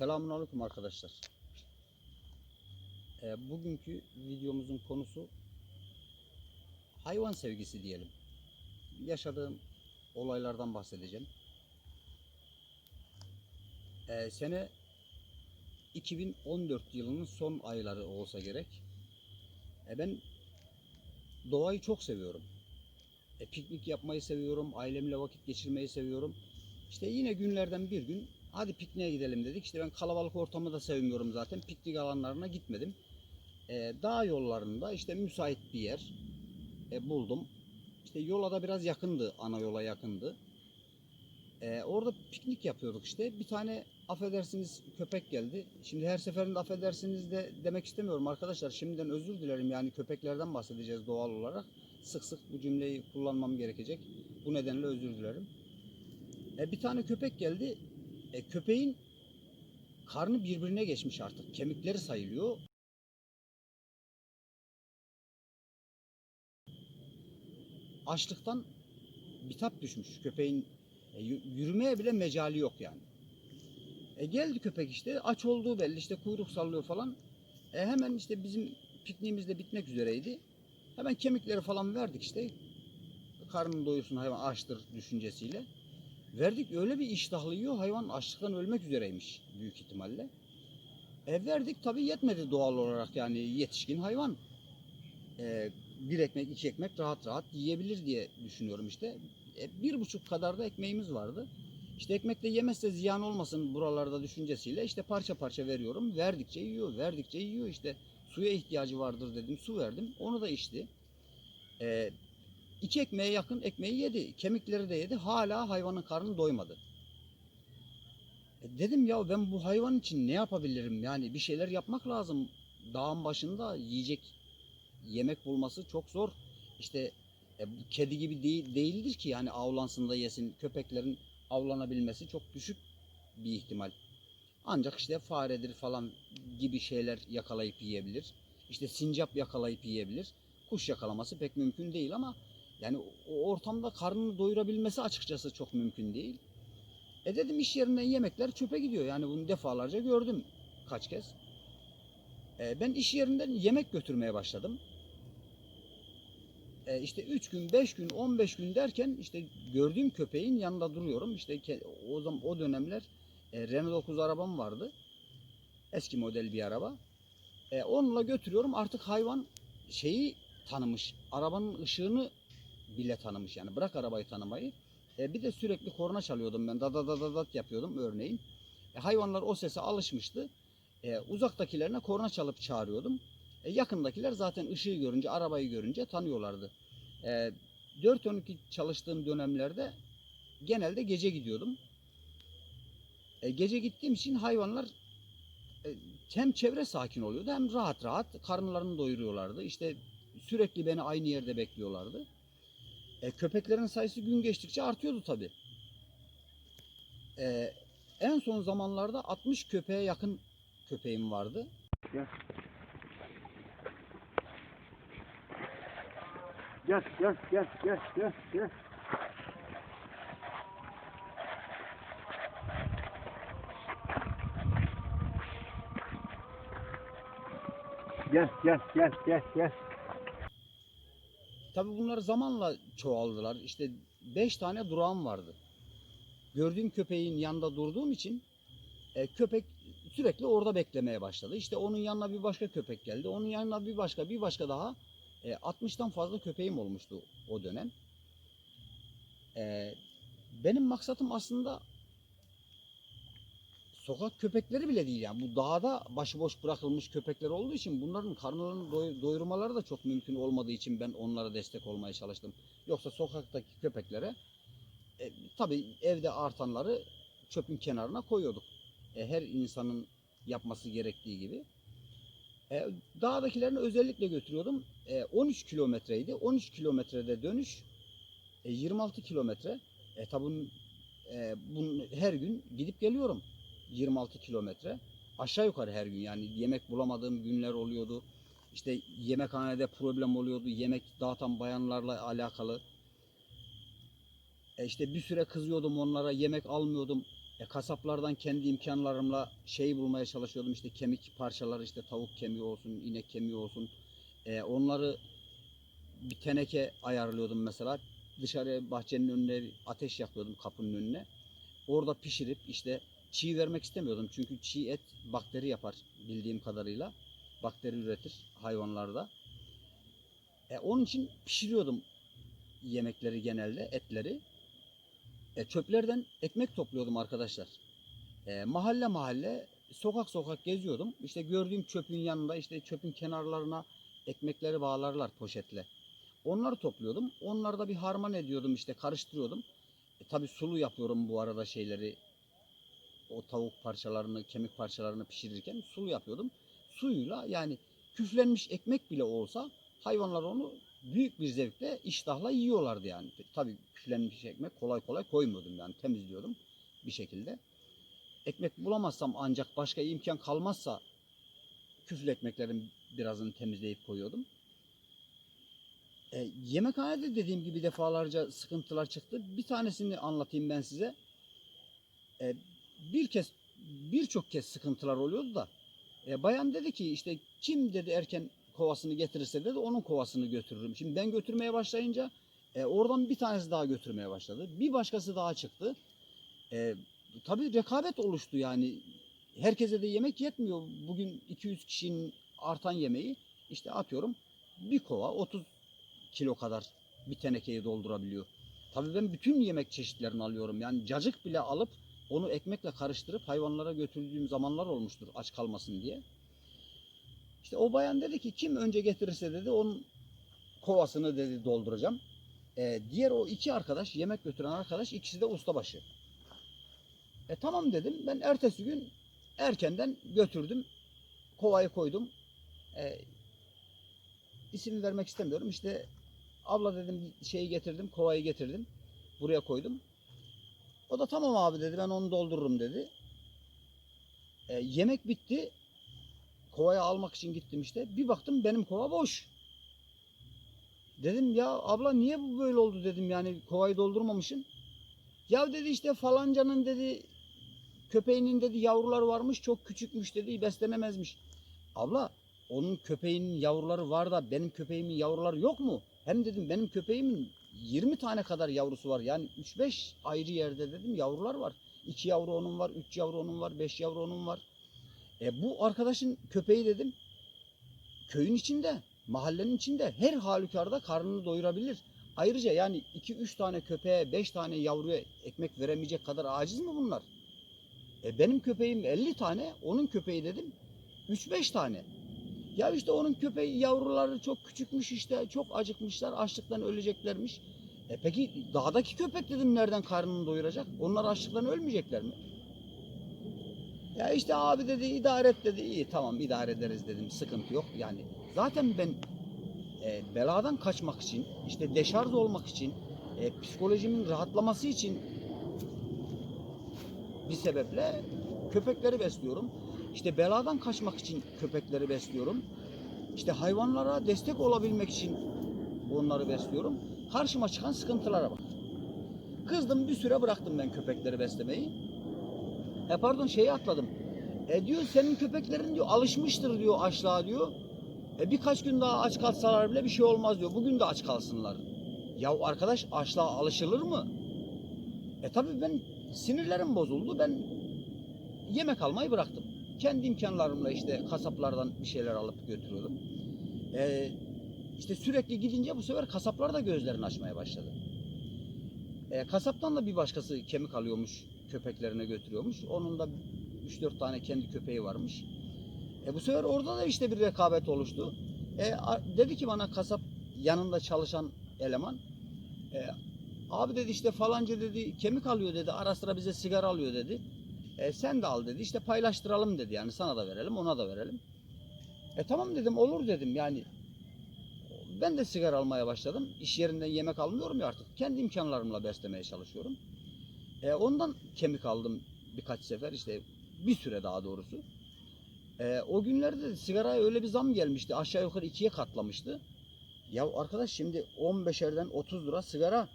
Selamünaleyküm arkadaşlar. Ee, bugünkü videomuzun konusu hayvan sevgisi diyelim. Yaşadığım olaylardan bahsedeceğim. Ee, sene 2014 yılının son ayları olsa gerek. Ee, ben doğayı çok seviyorum. E, piknik yapmayı seviyorum, ailemle vakit geçirmeyi seviyorum. İşte yine günlerden bir gün hadi pikniğe gidelim dedik. İşte ben kalabalık ortamı da sevmiyorum zaten. Piknik alanlarına gitmedim. Ee, dağ yollarında işte müsait bir yer e, buldum. İşte yola da biraz yakındı, ana yola yakındı. Ee, orada piknik yapıyorduk işte. Bir tane affedersiniz köpek geldi. Şimdi her seferinde affedersiniz de demek istemiyorum arkadaşlar. Şimdiden özür dilerim yani köpeklerden bahsedeceğiz doğal olarak. Sık sık bu cümleyi kullanmam gerekecek. Bu nedenle özür dilerim. E, bir tane köpek geldi. E, köpeğin karnı birbirine geçmiş artık. Kemikleri sayılıyor. Açlıktan bitap düşmüş. Köpeğin e, yürümeye bile mecali yok yani. E, geldi köpek işte aç olduğu belli işte kuyruk sallıyor falan. E, hemen işte bizim pikniğimiz de bitmek üzereydi. Hemen kemikleri falan verdik işte. Karnını doyursun hayvan açtır düşüncesiyle. Verdik öyle bir iştahlı yiyor hayvan açlıktan ölmek üzereymiş büyük ihtimalle. E verdik tabii yetmedi doğal olarak yani yetişkin hayvan. E, bir ekmek iki ekmek rahat rahat yiyebilir diye düşünüyorum işte. E, bir buçuk kadar da ekmeğimiz vardı. İşte ekmekle yemezse ziyan olmasın buralarda düşüncesiyle işte parça parça veriyorum. Verdikçe yiyor, verdikçe yiyor işte. Suya ihtiyacı vardır dedim, su verdim. Onu da içti. E, iki ekmeğe yakın ekmeği yedi. Kemikleri de yedi. Hala hayvanın karnı doymadı. E dedim ya ben bu hayvan için ne yapabilirim? Yani bir şeyler yapmak lazım. Dağın başında yiyecek yemek bulması çok zor. İşte e, kedi gibi değil, değildir ki yani avlansın da yesin. Köpeklerin avlanabilmesi çok düşük bir ihtimal. Ancak işte faredir falan gibi şeyler yakalayıp yiyebilir. İşte sincap yakalayıp yiyebilir. Kuş yakalaması pek mümkün değil ama yani o ortamda karnını doyurabilmesi açıkçası çok mümkün değil. E dedim iş yerinden yemekler çöpe gidiyor. Yani bunu defalarca gördüm kaç kez. E ben iş yerinden yemek götürmeye başladım. E işte 3 gün, 5 gün, 15 gün derken işte gördüğüm köpeğin yanında duruyorum. İşte o zaman o dönemler e, Renault 9 arabam vardı. Eski model bir araba. E, onunla götürüyorum. Artık hayvan şeyi tanımış. Arabanın ışığını bile tanımış yani. Bırak arabayı tanımayı. E, bir de sürekli korna çalıyordum ben. Da da da da dat yapıyordum örneğin. E, hayvanlar o sese alışmıştı. E, uzaktakilerine korna çalıp çağırıyordum. E, yakındakiler zaten ışığı görünce, arabayı görünce tanıyorlardı. E, 4-12 çalıştığım dönemlerde genelde gece gidiyordum. E, gece gittiğim için hayvanlar e, hem çevre sakin oluyordu hem rahat rahat karınlarını doyuruyorlardı. İşte sürekli beni aynı yerde bekliyorlardı. E, köpeklerin sayısı gün geçtikçe artıyordu tabi. en son zamanlarda 60 köpeğe yakın köpeğim vardı. Gel. Gel, gel, gel, gel, gel, gel. Gel, gel, gel, gel, gel. Tabi bunlar zamanla çoğaldılar. İşte 5 tane durağım vardı. Gördüğüm köpeğin yanında durduğum için e, köpek sürekli orada beklemeye başladı. İşte onun yanına bir başka köpek geldi. Onun yanına bir başka, bir başka daha. E, 60'tan fazla köpeğim olmuştu o dönem. E, benim maksatım aslında sokak köpekleri bile değil yani. Bu dağda başıboş bırakılmış köpekler olduğu için bunların karnlarını doy- doyurmaları da çok mümkün olmadığı için ben onlara destek olmaya çalıştım. Yoksa sokaktaki köpeklere e, tabii evde artanları çöpün kenarına koyuyorduk. E, her insanın yapması gerektiği gibi. E, dağdakilerini özellikle götürüyordum. E, 13 kilometreydi. 13 kilometrede dönüş e, 26 kilometre. E, tabi bunun, e, bunun her gün gidip geliyorum. 26 kilometre. Aşağı yukarı her gün yani yemek bulamadığım günler oluyordu. İşte yemekhanede problem oluyordu. Yemek dağıtan bayanlarla alakalı. E işte bir süre kızıyordum onlara, yemek almıyordum. E, kasaplardan kendi imkanlarımla şey bulmaya çalışıyordum işte kemik parçaları işte tavuk kemiği olsun, inek kemiği olsun. E, onları bir teneke ayarlıyordum mesela. Dışarıya bahçenin önüne ateş yakıyordum kapının önüne. Orada pişirip işte çiğ vermek istemiyordum. Çünkü çiğ et bakteri yapar bildiğim kadarıyla. Bakteri üretir hayvanlarda. E, onun için pişiriyordum yemekleri genelde, etleri. E, çöplerden ekmek topluyordum arkadaşlar. E, mahalle mahalle, sokak sokak geziyordum. İşte gördüğüm çöpün yanında, işte çöpün kenarlarına ekmekleri bağlarlar poşetle. Onları topluyordum. Onları da bir harman ediyordum işte karıştırıyordum. E, tabii sulu yapıyorum bu arada şeyleri. O tavuk parçalarını, kemik parçalarını pişirirken sulu yapıyordum. Suyuyla yani küflenmiş ekmek bile olsa hayvanlar onu büyük bir zevkle, iştahla yiyorlardı yani. Tabii küflenmiş ekmek kolay kolay koymuyordum yani temizliyordum bir şekilde. Ekmek bulamazsam ancak başka imkan kalmazsa küflü ekmeklerin birazını temizleyip koyuyordum. E, yemekhanede dediğim gibi defalarca sıkıntılar çıktı. Bir tanesini anlatayım ben size. E, bir kez, birçok kez sıkıntılar oluyordu da. E, bayan dedi ki işte kim dedi erken kovasını getirirse dedi onun kovasını götürürüm. Şimdi ben götürmeye başlayınca e, oradan bir tanesi daha götürmeye başladı. Bir başkası daha çıktı. E, tabii rekabet oluştu yani. Herkese de yemek yetmiyor. Bugün 200 kişinin artan yemeği işte atıyorum bir kova 30 kilo kadar bir tenekeyi doldurabiliyor. Tabii ben bütün yemek çeşitlerini alıyorum. Yani cacık bile alıp onu ekmekle karıştırıp hayvanlara götürdüğüm zamanlar olmuştur aç kalmasın diye. İşte o bayan dedi ki kim önce getirirse dedi onun kovasını dedi dolduracağım. Ee, diğer o iki arkadaş yemek götüren arkadaş ikisi de ustabaşı. E tamam dedim ben ertesi gün erkenden götürdüm kovayı koydum. E, isim vermek istemiyorum işte abla dedim şeyi getirdim kovayı getirdim buraya koydum. O da tamam abi dedi ben onu doldururum dedi. E, yemek bitti kovayı almak için gittim işte. Bir baktım benim kova boş. Dedim ya abla niye bu böyle oldu dedim yani kovayı doldurmamışsın. Ya dedi işte falancanın dedi köpeğinin dedi yavruları varmış çok küçükmüş dedi beslenemezmiş. Abla onun köpeğinin yavruları var da benim köpeğimin yavruları yok mu? Hem dedim benim köpeğimin 20 tane kadar yavrusu var. Yani 3-5 ayrı yerde dedim yavrular var. 2 yavru onun var, 3 yavru onun var, 5 yavru onun var. E bu arkadaşın köpeği dedim köyün içinde, mahallenin içinde her halükarda karnını doyurabilir. Ayrıca yani 2-3 tane köpeğe, 5 tane yavruya ekmek veremeyecek kadar aciz mi bunlar? E benim köpeğim 50 tane, onun köpeği dedim 3-5 tane. Ya işte onun köpeği yavruları çok küçükmüş işte, çok acıkmışlar, açlıktan öleceklermiş. E peki dağdaki köpek dedim nereden karnını doyuracak? Onlar açlıktan ölmeyecekler mi? Ya işte abi dedi idare et dedi. İyi tamam idare ederiz dedim. Sıkıntı yok. Yani zaten ben e, beladan kaçmak için, işte deşarj olmak için, e, psikolojimin rahatlaması için bir sebeple köpekleri besliyorum. İşte beladan kaçmak için köpekleri besliyorum. İşte hayvanlara destek olabilmek için onları besliyorum. Karşıma çıkan sıkıntılara bak. Kızdım bir süre bıraktım ben köpekleri beslemeyi. E pardon şeyi atladım. E diyor senin köpeklerin diyor alışmıştır diyor açlığa diyor. E birkaç gün daha aç kalsalar bile bir şey olmaz diyor. Bugün de aç kalsınlar. Ya arkadaş açlığa alışılır mı? E tabii ben sinirlerim bozuldu. Ben yemek almayı bıraktım. Kendi imkanlarımla işte kasaplardan bir şeyler alıp götürüyordum. E, işte sürekli gidince bu sefer kasaplar da gözlerini açmaya başladı. E, kasaptan da bir başkası kemik alıyormuş köpeklerine götürüyormuş. Onun da 3-4 tane kendi köpeği varmış. E bu sefer orada da işte bir rekabet oluştu. E, dedi ki bana kasap yanında çalışan eleman. E, abi dedi işte falanca dedi kemik alıyor dedi. Ara sıra bize sigara alıyor dedi. E, sen de al dedi. İşte paylaştıralım dedi. Yani sana da verelim ona da verelim. E tamam dedim olur dedim yani. Ben de sigara almaya başladım. İş yerinden yemek almıyorum ya artık. Kendi imkanlarımla beslemeye çalışıyorum. E, ondan kemik aldım birkaç sefer işte bir süre daha doğrusu. E, o günlerde de sigaraya öyle bir zam gelmişti. Aşağı yukarı ikiye katlamıştı. Ya arkadaş şimdi 15'erden 30 lira sigara.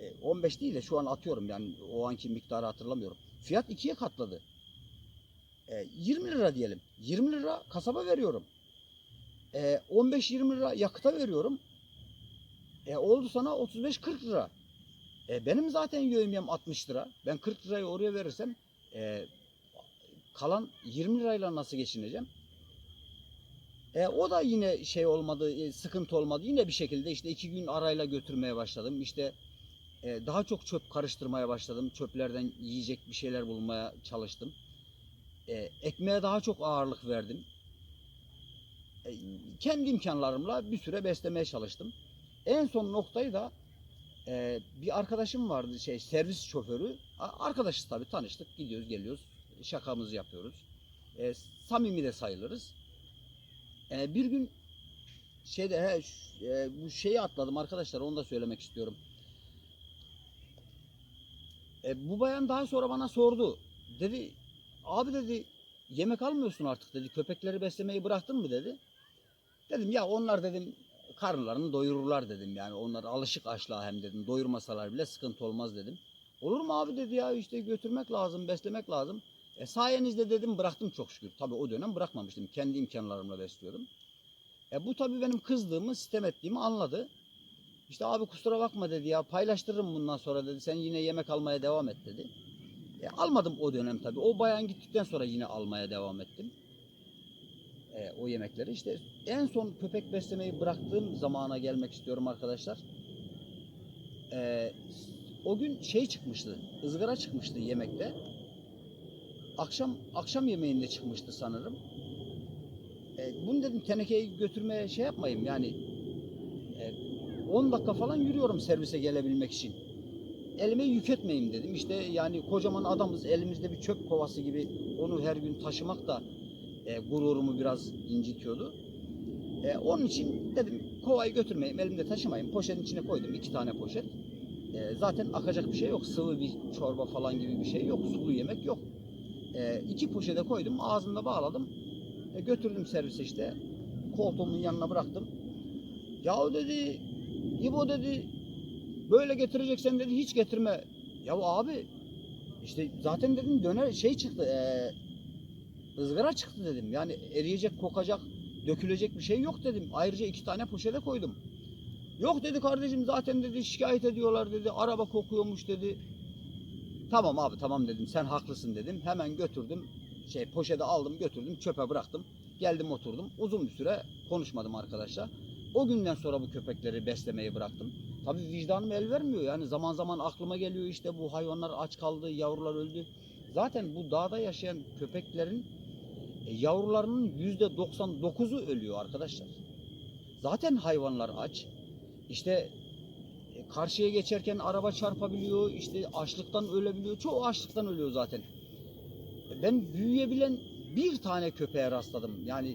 e, 15 değil de şu an atıyorum yani o anki miktarı hatırlamıyorum. Fiyat ikiye katladı. E, 20 lira diyelim. 20 lira kasaba veriyorum. E, 15-20 lira yakıta veriyorum. E, oldu sana 35-40 lira. E, benim zaten yövmiyem 60 lira. Ben 40 lirayı oraya verirsem e, kalan 20 lirayla nasıl geçineceğim? E, o da yine şey olmadı, e, sıkıntı olmadı. Yine bir şekilde işte iki gün arayla götürmeye başladım. İşte e, daha çok çöp karıştırmaya başladım. Çöplerden yiyecek bir şeyler bulmaya çalıştım. E, ekmeğe daha çok ağırlık verdim. E, kendi imkanlarımla bir süre beslemeye çalıştım. En son noktayı da e, bir arkadaşım vardı şey servis şoförü. Arkadaşız tabii tanıştık. Gidiyoruz geliyoruz. Şakamızı yapıyoruz. E, samimi de sayılırız. E, bir gün şeyde he, e, bu şeyi atladım arkadaşlar onu da söylemek istiyorum. E, bu bayan daha sonra bana sordu. Dedi abi dedi yemek almıyorsun artık dedi. Köpekleri beslemeyi bıraktın mı dedi. Dedim ya onlar dedim karınlarını doyururlar dedim yani. Onlar alışık açlığa hem dedim. Doyurmasalar bile sıkıntı olmaz dedim. Olur mu abi dedi ya işte götürmek lazım, beslemek lazım. E sayenizde dedim bıraktım çok şükür. Tabii o dönem bırakmamıştım. Kendi imkanlarımla besliyordum. E bu tabii benim kızdığımı, sitem ettiğimi anladı. İşte abi kusura bakma dedi ya paylaştırırım bundan sonra dedi. Sen yine yemek almaya devam et dedi. E, almadım o dönem tabii. O bayan gittikten sonra yine almaya devam ettim. E, o yemekleri. İşte en son köpek beslemeyi bıraktığım zamana gelmek istiyorum arkadaşlar. E, o gün şey çıkmıştı. ızgara çıkmıştı yemekte. Akşam akşam yemeğinde çıkmıştı sanırım. E, bunu dedim tenekeyi götürmeye şey yapmayayım yani 10 dakika falan yürüyorum servise gelebilmek için. Elime yük etmeyeyim dedim. İşte yani kocaman adamız elimizde bir çöp kovası gibi onu her gün taşımak da e, gururumu biraz incitiyordu. E, onun için dedim kovayı götürmeyeyim elimde taşımayayım. Poşetin içine koydum iki tane poşet. E, zaten akacak bir şey yok. Sıvı bir çorba falan gibi bir şey yok. Sulu yemek yok. E, iki poşete koydum ağzımda bağladım. E, götürdüm servise işte. Koltuğumun yanına bıraktım. Yahu dedi, İbo dedi, böyle getireceksen dedi hiç getirme. Ya abi, işte zaten dedim döner şey çıktı, e, ızgara çıktı dedim. Yani eriyecek, kokacak, dökülecek bir şey yok dedim. Ayrıca iki tane poşete koydum. Yok dedi kardeşim zaten dedi şikayet ediyorlar dedi, araba kokuyormuş dedi. Tamam abi tamam dedim sen haklısın dedim. Hemen götürdüm şey poşete aldım götürdüm çöpe bıraktım. Geldim oturdum. Uzun bir süre konuşmadım arkadaşlar. O günden sonra bu köpekleri beslemeyi bıraktım. Tabii vicdanım el vermiyor. Yani zaman zaman aklıma geliyor işte bu hayvanlar aç kaldı, yavrular öldü. Zaten bu dağda yaşayan köpeklerin e, yavrularının yüzde 99'u ölüyor arkadaşlar. Zaten hayvanlar aç. İşte e, karşıya geçerken araba çarpabiliyor, işte açlıktan ölebiliyor. Çoğu açlıktan ölüyor zaten. Ben büyüyebilen bir tane köpeğe rastladım. Yani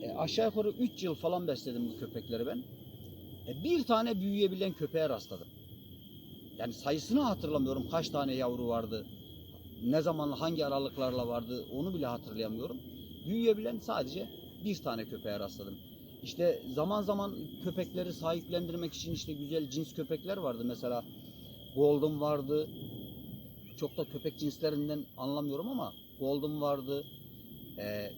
e, aşağı yukarı 3 yıl falan besledim bu köpekleri ben. E, bir tane büyüyebilen köpeğe rastladım. Yani sayısını hatırlamıyorum. Kaç tane yavru vardı. Ne zaman hangi aralıklarla vardı onu bile hatırlayamıyorum. Büyüyebilen sadece bir tane köpeğe rastladım. İşte zaman zaman köpekleri sahiplendirmek için işte güzel cins köpekler vardı. Mesela Golden vardı. Çok da köpek cinslerinden anlamıyorum ama Golden vardı. Ee,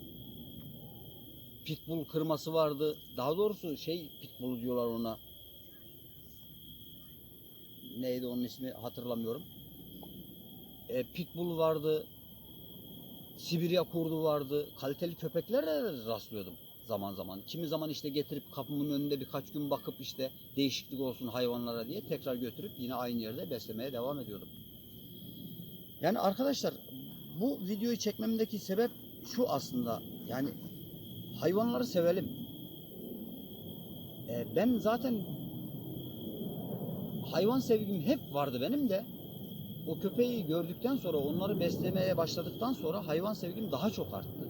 Pitbull kırması vardı. Daha doğrusu şey Pitbull diyorlar ona. Neydi onun ismi hatırlamıyorum. Ee, Pitbull vardı. Sibirya kurdu vardı. Kaliteli köpeklere de rastlıyordum zaman zaman. Kimi zaman işte getirip kapımın önünde birkaç gün bakıp işte değişiklik olsun hayvanlara diye tekrar götürüp yine aynı yerde beslemeye devam ediyordum. Yani arkadaşlar bu videoyu çekmemdeki sebep şu aslında. Yani hayvanları sevelim. Ee, ben zaten hayvan sevgim hep vardı benim de. O köpeği gördükten sonra onları beslemeye başladıktan sonra hayvan sevgim daha çok arttı.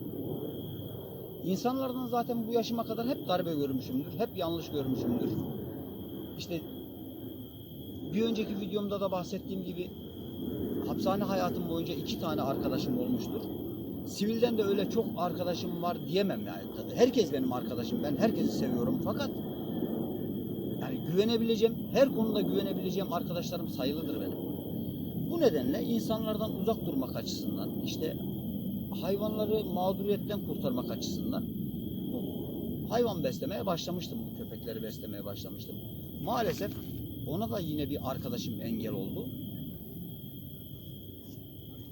İnsanlardan zaten bu yaşıma kadar hep darbe görmüşümdür. Hep yanlış görmüşümdür. İşte bir önceki videomda da bahsettiğim gibi hapishane hayatım boyunca iki tane arkadaşım olmuştur. Sivilden de öyle çok arkadaşım var diyemem yani. Herkes benim arkadaşım. Ben herkesi seviyorum fakat yani güvenebileceğim, her konuda güvenebileceğim arkadaşlarım sayılıdır benim. Bu nedenle insanlardan uzak durmak açısından, işte hayvanları mağduriyetten kurtarmak açısından hayvan beslemeye başlamıştım. Bu köpekleri beslemeye başlamıştım. Maalesef ona da yine bir arkadaşım engel oldu.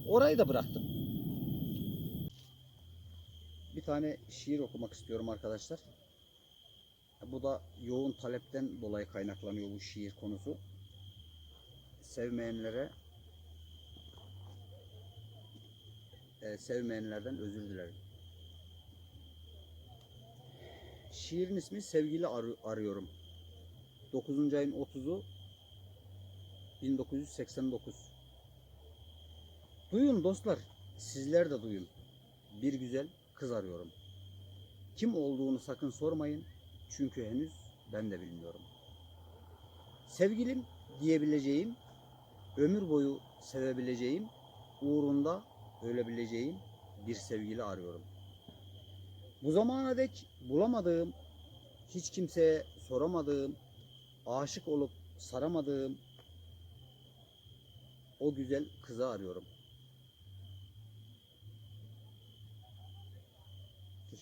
Orayı da bıraktım. Tane şiir okumak istiyorum arkadaşlar. Bu da yoğun talepten dolayı kaynaklanıyor bu şiir konusu. Sevmeyenlere e, sevmeyenlerden özür dilerim. Şiirin ismi Sevgili Arı- Arıyorum. 9. ayın 30'u 1989. Duyun dostlar, sizler de duyun. Bir güzel kız arıyorum. Kim olduğunu sakın sormayın. Çünkü henüz ben de bilmiyorum. Sevgilim diyebileceğim, ömür boyu sevebileceğim, uğrunda ölebileceğim bir sevgili arıyorum. Bu zamana dek bulamadığım, hiç kimseye soramadığım, aşık olup saramadığım o güzel kızı arıyorum.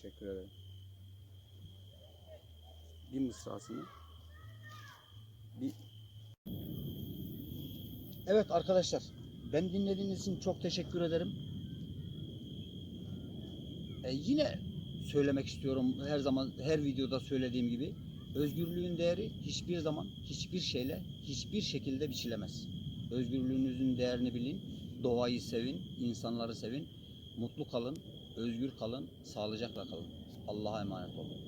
Teşekkür ederim. Bir mısrasını bir Evet arkadaşlar ben dinlediğiniz için çok teşekkür ederim. E, yine söylemek istiyorum her zaman her videoda söylediğim gibi özgürlüğün değeri hiçbir zaman hiçbir şeyle hiçbir şekilde biçilemez. Özgürlüğünüzün değerini bilin, doğayı sevin, insanları sevin, mutlu kalın, özgür kalın, sağlıcakla kalın. Allah'a emanet olun.